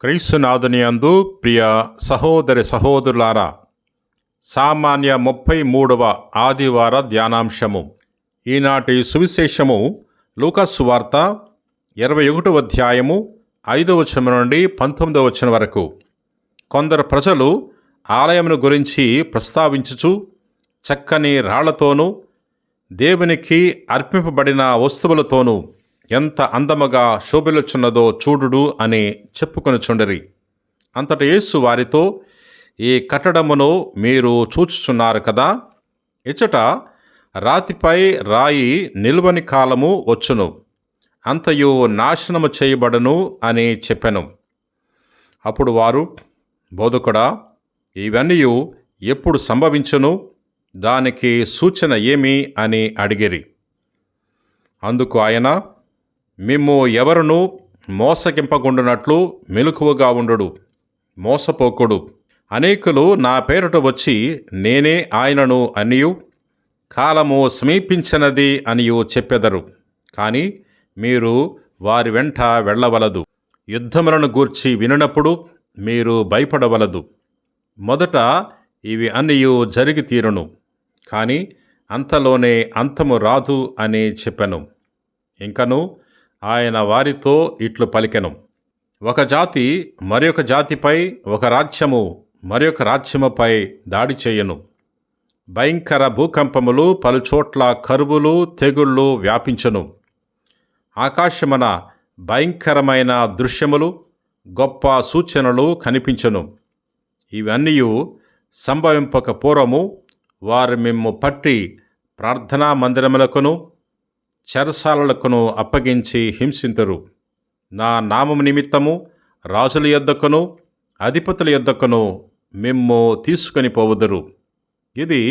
క్రీస్తునాథుని అందు ప్రియ సహోదరి సహోదరులారా సామాన్య ముప్పై మూడవ ఆదివార ధ్యానాంశము. ఈనాటి సువిశేషము లూకస్ వార్త ఇరవై ఒకటవ అధ్యాయము ఐదవ వచనం నుండి పంతొమ్మిదవ వచనం వరకు. కొందరు ప్రజలు ఆలయమును గురించి ప్రస్తావించుచు చక్కని రాళ్ళతోనూ దేవునికి అర్పింపబడిన వస్తువులతోనూ ఎంత అందముగా శోభిలుచున్నదో చూడుడు అని చెప్పుకొనుచుండరి. అంతట యేసు వారితో ఈ కట్టడమును మీరు చూచుచున్నారు కదా? ఇచ్చట రాతిపై రాయి నిల్వని కాలము వచ్చును. అంతయు నాశనము చేయబడను అని చెప్పెను. అప్పుడు వారు బోధకుడా ఇవన్నీ ఎప్పుడు సంభవించును? దానికి సూచన ఏమి? అని అడిగిరి. అందుకు ఆయన మిమ్ము ఎవరును మోసగింపకుండునట్లు మెలకువగా ఉండడు మోసపోకుడు. అనేకులు నా పేరుట వచ్చి నేనే ఆయనను అనియు కాలము సమీపించినది అనియు చెప్పెదరు. కానీ మీరు వారి వెంట వెళ్ళవలదు. యుద్ధములను గూర్చి వినినప్పుడు మీరు భయపడవలదు. మొదట ఇవి అన్నియు జరిగి తీరును కానీ అంతలోనే అంతము రాదు అని చెప్పెను. ఇంకను ఆయన వారితో ఇట్లు పలికెను. ఒక జాతి మరొక జాతిపై ఒక రాజ్యము మరొక రాజ్యముపై దాడి చేయను. భయంకర భూకంపములు పలుచోట్ల కరువులు తెగుళ్ళు వ్యాపించును. ఆకాశమున భయంకరమైన దృశ్యములు గొప్ప సూచనలు కనిపించను. ఇవన్నీ సంభవింపక పూర్వము వారు మిమ్ము పట్టి ప్రార్థనా మందిరములకును చెరసాలకును అప్పగించి హింసింతురు. నా నామము నిమిత్తము రాజుల యొద్దకును అధిపతుల యొద్దకును మిమ్ము తీసుకొని పోవుదురు. ఇది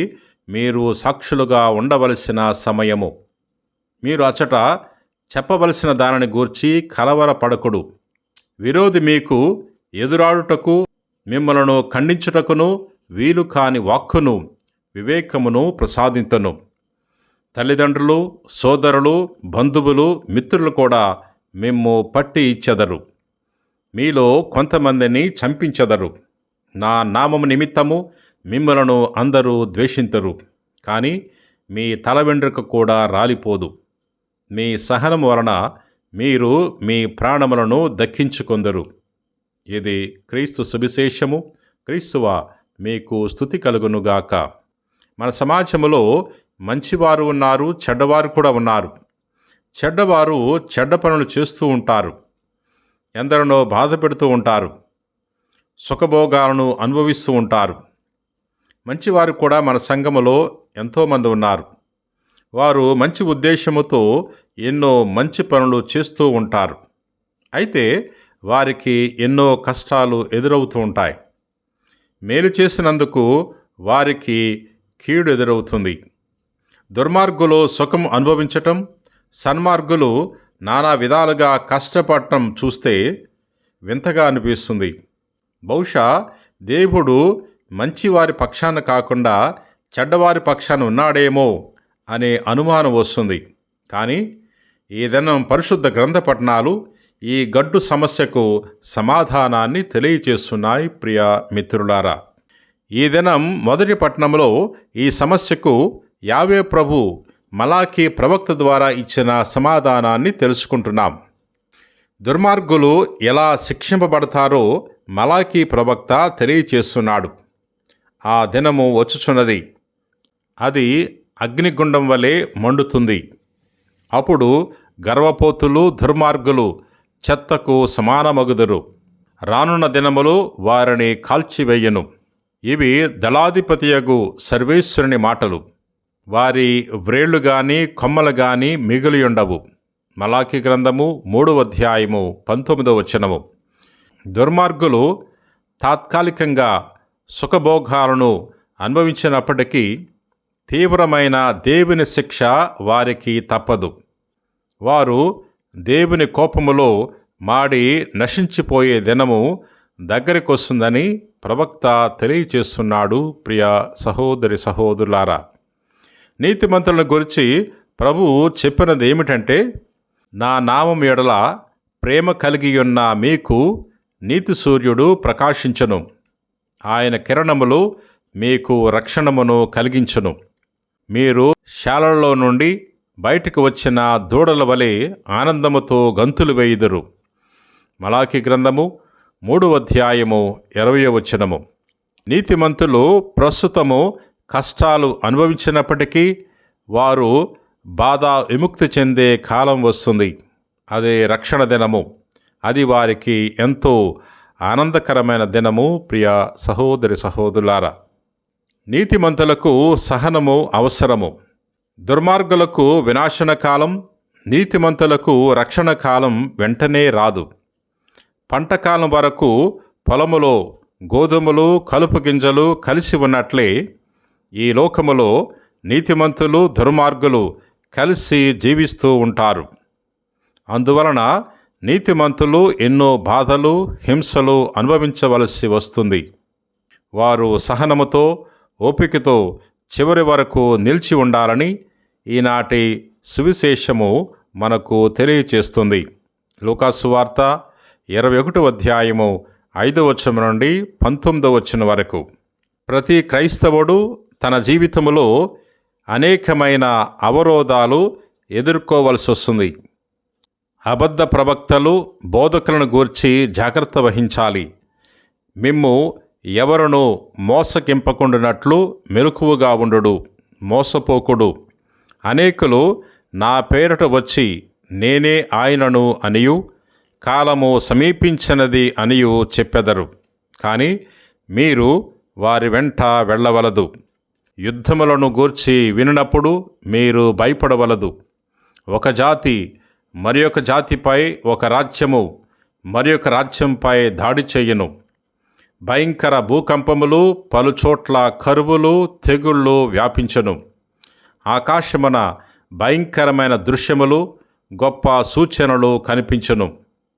మీరు సాక్షులుగా ఉండవలసిన సమయము. మీరు అచట చెప్పవలసిన దానిని గూర్చి కలవరపడకుడు. విరోధి మీకు ఎదురాడుటకు మిమ్మలను ఖండించుటకును వీలు కాని వాక్కును వివేకమును ప్రసాదింతును. తల్లిదండ్రులు సోదరులు బంధువులు మిత్రులు కూడా మిమ్ము పట్టి ఇచ్చెదరు. మీలో కొంతమందిని చంపించెదరు. నా నామము నిమిత్తము మిమ్మలను అందరూ ద్వేషింతరు. కానీ మీ తల వెండ్రుక కూడా రాలిపోదు. మీ సహనం వలన మీరు మీ ప్రాణములను దక్కించుకొందరు. ఇది క్రీస్తు సువిశేషము. క్రీస్తువ మీకు స్థుతి కలుగునుగాక. మన సమాజంలో మంచివారు ఉన్నారు చెడ్డవారు కూడా ఉన్నారు. చెడ్డవారు చెడ్డ పనులు చేస్తూ ఉంటారు. ఎందరినో బాధ పెడుతూ ఉంటారు. సుఖభోగాలను అనుభవిస్తూ ఉంటారు. మంచివారు కూడా మన సంఘములో ఎంతోమంది ఉన్నారు. వారు మంచి ఉద్దేశముతో ఎన్నో మంచి పనులు చేస్తూ ఉంటారు. అయితే వారికి ఎన్నో కష్టాలు ఎదురవుతూ ఉంటాయి. మేలు చేసినందుకు వారికి కీడు ఎదురవుతుంది. దుర్మార్గులు సుఖం అనుభవించటం సన్మార్గులు నానా విధాలుగా కష్టపడటం చూస్తే వింతగా అనిపిస్తుంది. బహుశా దేవుడు మంచివారి పక్షాన కాకుండా చెడ్డవారి పక్షాన ఉన్నాడేమో అనే అనుమానం వస్తుంది. కానీ ఈ దినం పరిశుద్ధ గ్రంథ పఠనాలు ఈ గడ్డు సమస్యకు సమాధానాన్ని తెలియచేస్తున్నాయి ప్రియ మిత్రులారా. ఈ దినం మొదటి పట్టణంలో ఈ సమస్యకు యావే ప్రభు మలాఖీ ప్రవక్త ద్వారా ఇచ్చిన సమాధానాన్ని తెలుసుకుంటున్నాం. దుర్మార్గులు ఎలా శిక్షింపబడతారో మలాఖీ ప్రవక్త తెలియచేస్తున్నాడు. ఆ దినము వచ్చుచున్నది. అది అగ్నిగుండం వలె మండుతుంది. అప్పుడు గర్వపోతులు దుర్మార్గులు చెత్తకు సమానమగుదురు. రానున్న దినములు వారిని కాల్చివేయను. ఇవి దళాధిపతియగు సర్వేశ్వరుని మాటలు. వారి వ్రేళ్ళు గాని కొమ్మలు గాని మిగిలియుండవు మలాఖీ గ్రంథము మూడవ అధ్యాయము పంతొమ్మిదవ వచనము. దుర్మార్గులు తాత్కాలికంగా సుఖభోగాలను అనుభవించినప్పటికీ తీవ్రమైన దేవుని శిక్ష వారికి తప్పదు. వారు దేవుని కోపములో మాడి నశించిపోయే దినము దగ్గరికొస్తుందని ప్రవక్త తెలియచేస్తున్నాడు. ప్రియ సహోదరి సహోదరులారా నీతిమంతులను గురించి ప్రభువు చెప్పినది ఏమిటంటే నా నామం ఎడల ప్రేమ కలిగి ఉన్న మీకు నీతి సూర్యుడు ప్రకాశించును. ఆయన కిరణములు మీకు రక్షణమును కలిగించును. మీరు శాలల్లో నుండి బయటకు వచ్చిన దూడల వలె ఆనందముతో గంతులు వేయుదురు. మలాఖీ గ్రంథము మూడు అధ్యాయము ఇరవై వచనము. నీతిమంతులు ప్రస్తుతము కష్టాలు అనుభవించినప్పటికీ వారు బాధ విముక్తి చెందే కాలం వస్తుంది. అదే రక్షణ దినము. అది వారికి ఎంతో ఆనందకరమైన దినము ప్రియ సహోదరి సహోదరులారా. నీతిమంతులకు సహనము అవసరము. దుర్మార్గులకు వినాశన కాలం నీతిమంతులకు రక్షణ కాలం వెంటనే రాదు. పంటకాలం వరకు పొలములో గోధుమలు కలుపు గింజలు కలిసి ఉన్నట్లే ఈ లోకములో నీతిమంతులు దుర్మార్గులు కలిసి జీవిస్తూ ఉంటారు. అందువలన నీతిమంతులు ఎన్నో బాధలు హింసలు అనుభవించవలసి వస్తుంది. వారు సహనముతో ఓపికతో చివరి వరకు నిలిచి ఉండాలని ఈనాటి సువిశేషము మనకు తెలియచేస్తుంది. లూకాసు వార్త ఇరవై ఒకటో అధ్యాయము ఐదో వచనం నుండి పంతొమ్మిదో వచనం వరకు. ప్రతి క్రైస్తవుడు తన జీవితంలో అనేకమైన అవరోధాలు ఎదుర్కోవలసి వస్తుంది. అబద్ధ ప్రవక్తలు బోధకులను గూర్చి జాగ్రత్త వహించాలి. మిమ్ము ఎవరును మోసకింపకుండునట్లు మెలకువగా ఉండుడు మోసపోకుడు. అనేకులు నా పేరట వచ్చి నేనే ఆయనను అనియు కాలము సమీపించినది అనియు చెప్పెదరు. కానీ మీరు వారి వెంట వెళ్ళవలదు. యుద్ధములను గూర్చి వినినప్పుడు మీరు భయపడవలదు. ఒక జాతి మరి ఒక జాతిపై ఒక రాజ్యము మరి ఒక రాజ్యంపై దాడి చేయను. భయంకర భూకంపములు పలుచోట్ల కరువులు తెగుళ్ళు వ్యాపించను. ఆకాశమున భయంకరమైన దృశ్యములు గొప్ప సూచనలు కనిపించును.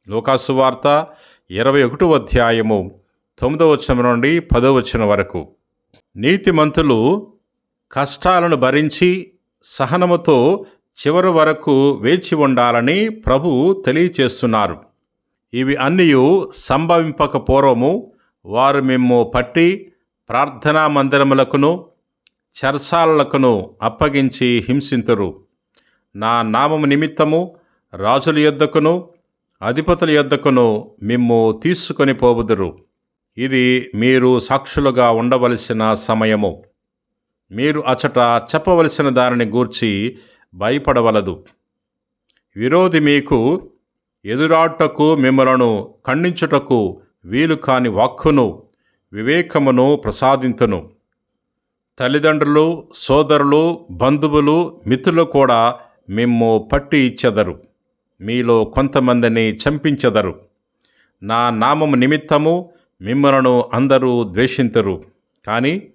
లోకాసు వార్త ఇరవై ఒకటో అధ్యాయము తొమ్మిదో వచనం నుండి పదో వచనం వరకు. నీతిమంతులు కష్టాలను భరించి సహనముతో చివరి వరకు వేచి ఉండాలని ప్రభు తెలియచేస్తున్నారు. ఇవి అన్నీ సంభవింపక పూర్వము వారు మిమ్ము పట్టి ప్రార్థనా మందిరములకును చర్చాలకును అప్పగించి హింసింతురు. నా నామము నిమిత్తము రాజుల యొద్దకును అధిపతుల యొద్దకును మిమ్ము తీసుకొని పోవుదురు ఇది మీరు సాక్షులుగా ఉండవలసిన సమయము. మీరు అచట చెప్పవలసిన దానిని గూర్చి భయపడవలదు. విరోధి మీకు ఎదురాటకు మిమ్మలను ఖండించుటకు వీలు కాని వాక్కును వివేకమును ప్రసాదింతును. తల్లిదండ్రులు సోదరులు బంధువులు మిత్రులు కూడా మిమ్ము పట్టి ఇచ్చెదరు. మీలో కొంతమందిని చంపించెదరు. నా నామము నిమిత్తము మిమ్మలను అందరూ ద్వేషింతరు కానీ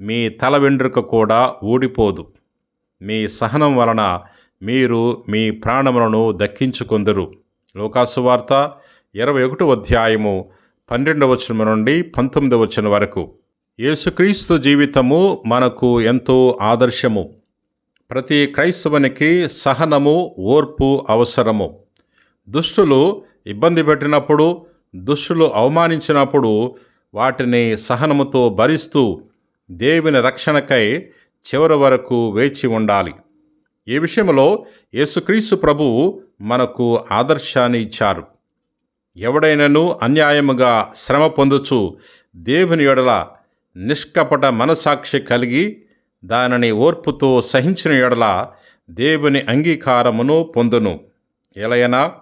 మీ తల వెండ్రుక కూడా ఊడిపోదు. మీ సహనం వలన మీరు మీ ప్రాణములను దక్కించుకొందరు. లోకాసు వార్త ఇరవై ఒకటో అధ్యాయము పన్నెండవ వచనం నుండి పంతొమ్మిదవ వచనం వరకు. యేసుక్రీస్తు జీవితము మనకు ఎంతో ఆదర్శము. ప్రతి క్రైస్తవునికి సహనము ఓర్పు అవసరము. దుష్టులు ఇబ్బంది పెట్టినప్పుడు దుష్టులు అవమానించినప్పుడు వాటిని సహనముతో భరిస్తూ దేవుని రక్షణకై చివరి వరకు వేచి ఉండాలి. ఈ విషయంలో యేసుక్రీస్తు ప్రభు మనకు ఆదర్శాన్ని ఇచ్చారు. ఎవడైనను అన్యాయముగా శ్రమ పొందుచు దేవుని ఎడల నిష్కపట మనసాక్షి కలిగి దానిని ఓర్పుతో సహించిన ఎడల దేవుని అంగీకారమును పొందును. ఎలయనా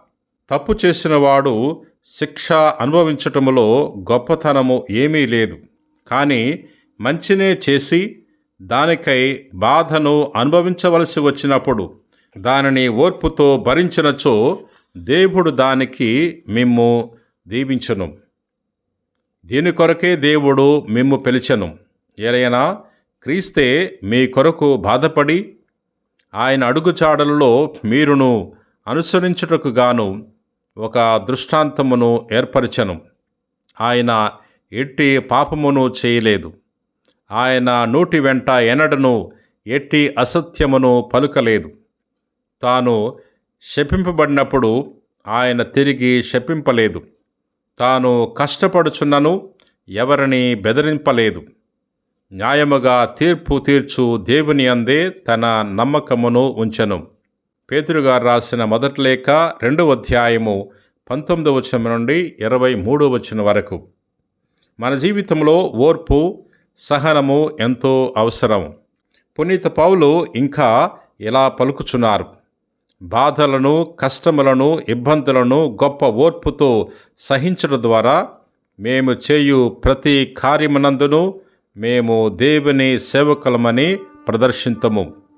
తప్పు చేసినవాడు శిక్ష అనుభవించటములో గొప్పతనము ఏమీ లేదు. కానీ మంచినే చేసి దానికై బాధను అనుభవించవలసి వచ్చినప్పుడు దానిని ఓర్పుతో భరించినచో దేవుడు దానికి మిమ్ము దీవించను. దీని కొరకే దేవుడు మిమ్ము పిలిచెను. ఏలైనా క్రీస్తే మీ కొరకు బాధపడి ఆయన అడుగుచాడలలో మీరును అనుసరించుటకు గాను ఒక దృష్టాంతమును ఏర్పరచను. ఆయన ఎట్టి పాపమును చేయలేదు. ఆయన నోటి వెంట ఎనడను ఎట్టి అసత్యమును పలుకలేదు. తాను శపింపబడినప్పుడు ఆయన తిరిగి శపింపలేదు. తాను కష్టపడుచున్నను ఎవరిని బెదిరింపలేదు. న్యాయముగా తీర్పు తీర్చు దేవుని అందే తన నమ్మకమును ఉంచెను. పేతురుగారు రాసిన మొదటి లేఖ రెండవ అధ్యాయము పంతొమ్మిదవ వచనం నుండి ఇరవై మూడవ వచనం వరకు. మన జీవితంలో ఓర్పు సహనము ఎంతో అవసరం. పునీత పౌలు ఇంకా ఇలా పలుకుచున్నారు. బాధలను కష్టములను ఇబ్బందులను గొప్ప ఓర్పుతో సహించడం ద్వారా మేము చేయు ప్రతి కార్యమునందును మేము దేవుని సేవకులమని ప్రదర్శింతము.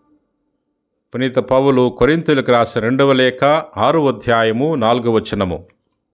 పునీత పౌలు కొరింతులకు రాసిన రెండవ లేఖ ఆరు అధ్యాయము నాలుగవ వచనము.